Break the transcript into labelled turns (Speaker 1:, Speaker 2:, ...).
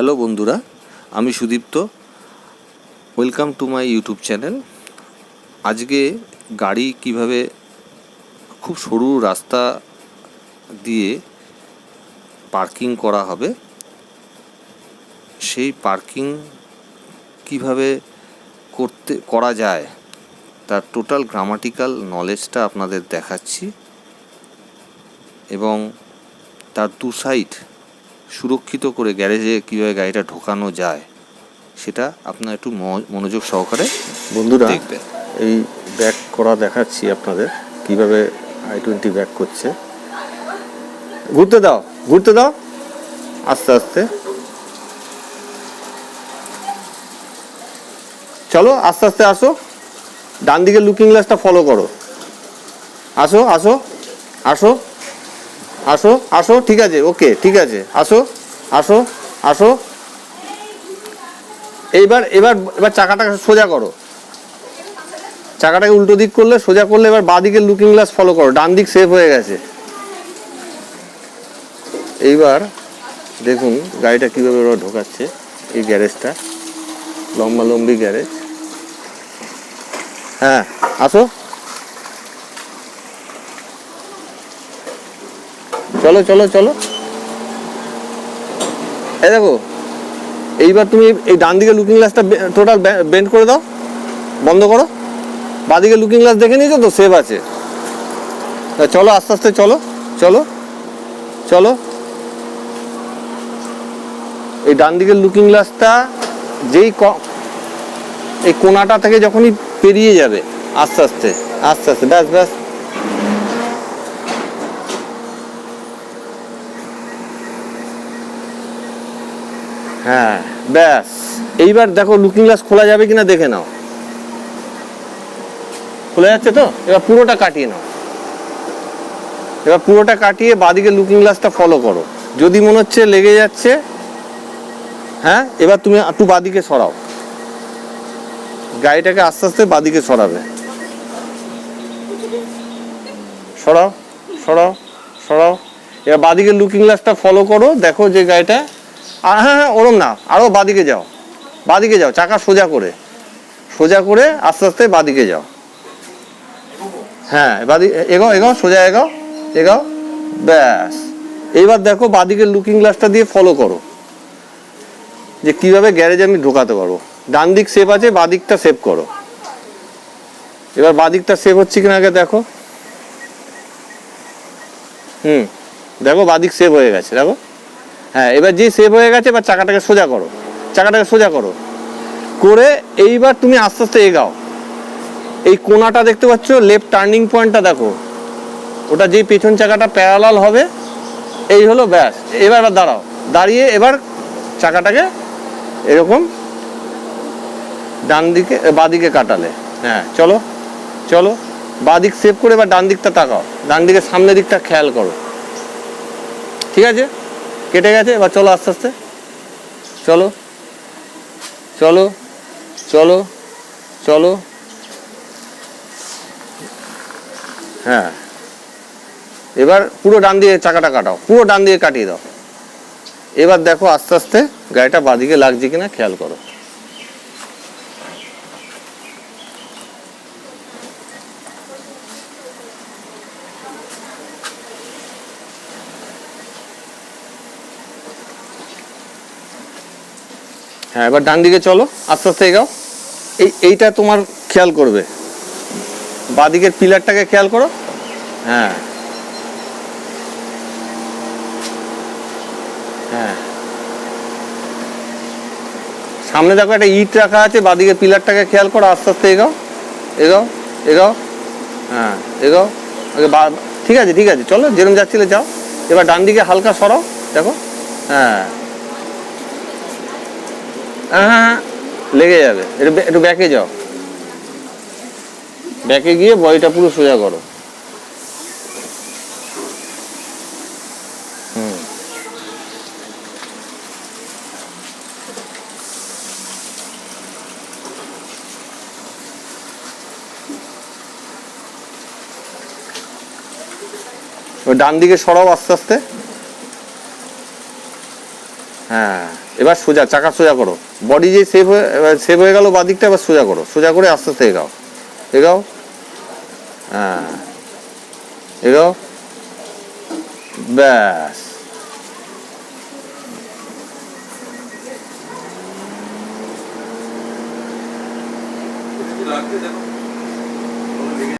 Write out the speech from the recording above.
Speaker 1: Hello বন্ধুরা, আমি Sudipta. Welcome to my YouTube channel আজকে গাড়ি কীভাবে খুব সরু রাস্তা দিয়ে পার্কিং করা হবে, সেই পার্কিং কীভাবে করতে, করা যায়, তার টোটাল গ্রামাটিক্যাল নলেজটা আপনাদের দেখাচ্ছি। এবং তার দু সাইড সুরক্ষিত করে গ্যারেজে কীভাবে গাড়িটা ঢোকানো যায় সেটা আপনার একটু মনোযোগ সহকারে
Speaker 2: বন্ধুরা
Speaker 1: দেখবেন।
Speaker 2: এই ব্যাক করা দেখাচ্ছি আপনাদের কীভাবে আই টোয়েন্টি ব্যাক করছে। ঘুরতে দাও ঘুরতে দাও। আস্তে আস্তে। চলো আস্তে আস্তে আসো। ডান দিকে লুকিং গ্লাসটা ফলো করো। আসো আসো আসো। আসো আসো, ঠিক আছে, ওকে, ঠিক আছে, আসো আসো আসো। এইবার, এবার এবার চাকাটাকে সোজা করো। চাকাটাকে উল্টো দিক করলে, সোজা করলে এবার বাঁ দিকের লুকিং গ্লাস ফলো করো, ডান দিক সেফ হয়ে গেছে। এইবার দেখুন গাড়িটা কীভাবে ওরা ঢোকাচ্ছে, এই গ্যারেজটা লম্বা, লম্বি গ্যারেজ হ্যাঁ আসো। চলো চলো চলো। এই দেখো, এইবার তুমি এই ডান দিকে লুকিং গ্লাসটা টোটাল বেন্ড করে দাও, বন্ধ করো। বাদিকে লুকিং গ্লাস দেখে নিয়েছো তো? সেভ আছে। চলো, আস্তে আস্তে চলো চলো চলো। এই ডান দিকের লুকিং গ্লাসটা যেই এই কোনাটা থেকে যখনই পেরিয়ে যাবে, আস্তে আস্তে আস্তে আস্তে, ব্যাস ব্যাস। হ্যাঁ ব্যাস। এইবার দেখো লুকিং গ্লাস খোলা যাবে কিনা দেখে নাও। খোলা যাচ্ছে তো? এবার পুরোটা কাটিয়ে নাও। এবার পুরোটা কাটিয়ে বাদিকে লুকিং গ্লাসটা ফলো করো। যদি মনে হচ্ছে লেগে যাচ্ছে হ্যাঁ এবার তুমি একটু বাদিকে সরাও। গাড়িটাকে আস্তে আস্তে বাদিকে সরাবে। সরাও সরাও সরাও। এবার বাদিকে লুকিং গ্লাসটা ফলো করো। দেখো যে গাড়িটা আর হ্যাঁ হ্যাঁ ওরম না। আরও বাদিকে যাও। বাদিকে যাও, চাকা সোজা করে। সোজা করে আস্তে আস্তে বাদিকে যাও। হ্যাঁ বাদি এগাও এগাও সোজা এগাও এগাও ব্যাস। এইবার দেখো বাদিকের লুকিং গ্লাসটা দিয়ে ফলো করো। যে কীভাবে গ্যারেজে আমি ঢোকাতে পারব। ডান দিক সেভ আছে, বাদিকটা সেভ করো। এবার বাদিকটা সেভ হচ্ছে কিনা আগে দেখো। হুম, দেখো বাদিক সেভ হয়ে গেছে, দেখো। হ্যাঁ এবার যে সেভ হয়ে গেছে, এবার চাকাটাকে সোজা করো। চাকাটাকে সোজা করো। করে এইবার তুমি আস্তে আস্তে এগাও। এই কোনাটা দেখতে পাচ্ছ লেফট টার্নিং পয়েন্টটা দেখো। ওটা যেই পেছন চাকাটা প্যারালাল হবে, এই হলো ব্যাস। এবার দাঁড়াও। দাঁড়িয়ে এবার চাকাটাকে এরকম ডান দিকে বাদিকে কাটালে। হ্যাঁ চলো চলো। বাদিক সেভ করে এবার ডান দিকটা তাকাও। ডান দিকে সামনের দিকটা খেয়াল করো। ঠিক আছে? কেটে গেছে, এবার চলো আস্তে আস্তে। চলো চলো চলো চলো। হ্যাঁ। এবার পুরো ডান দিয়ে চাকাটা কাটাও, পুরো ডান দিয়ে কাটিয়ে দাও। এবার দেখো আস্তে আস্তে গাড়িটা বাদিকে লাগছে কিনা খেয়াল করো। হ্যাঁ এবার ডান দিকে চলো, আস্তে আস্তে এগাও। এই, এইটা তোমার খেয়াল করবে। বাদিকের পিলারটাকে খেয়াল করো। হ্যাঁ। হ্যাঁ। সামনে দেখো একটা ইট রাখা আছে বাদিকে পিলারটাকে খেয়াল করো, আস্তে আস্তে এগাও। এগাও এগাও। হ্যাঁ এগাও। ঠিক আছে ঠিক আছে, চলো যেরকম যাচ্ছিলে যাও। এবার ডান দিকে হালকা সরাও, দেখো। হ্যাঁ। হ্যাঁ হ্যাঁ, লেগে যাবে। একটু একটু ব্যাকে যাও। ব্যাকে গিয়ে বডিটা পুরো সোজা করো। ডান দিকে সরাও আস্তে আস্তে। হ্যাঁ এবার সোজা, চাকা সোজা করো। বডি যে সেভ হয়ে সেভ হয়ে গেল, বাদিকটা এবার সোজা করো। সোজা করে আস্তে আস্তে এগাও। এগাও। হ্যাঁ। এগাও। ব্যাস।
Speaker 3: লাগছে দেখো।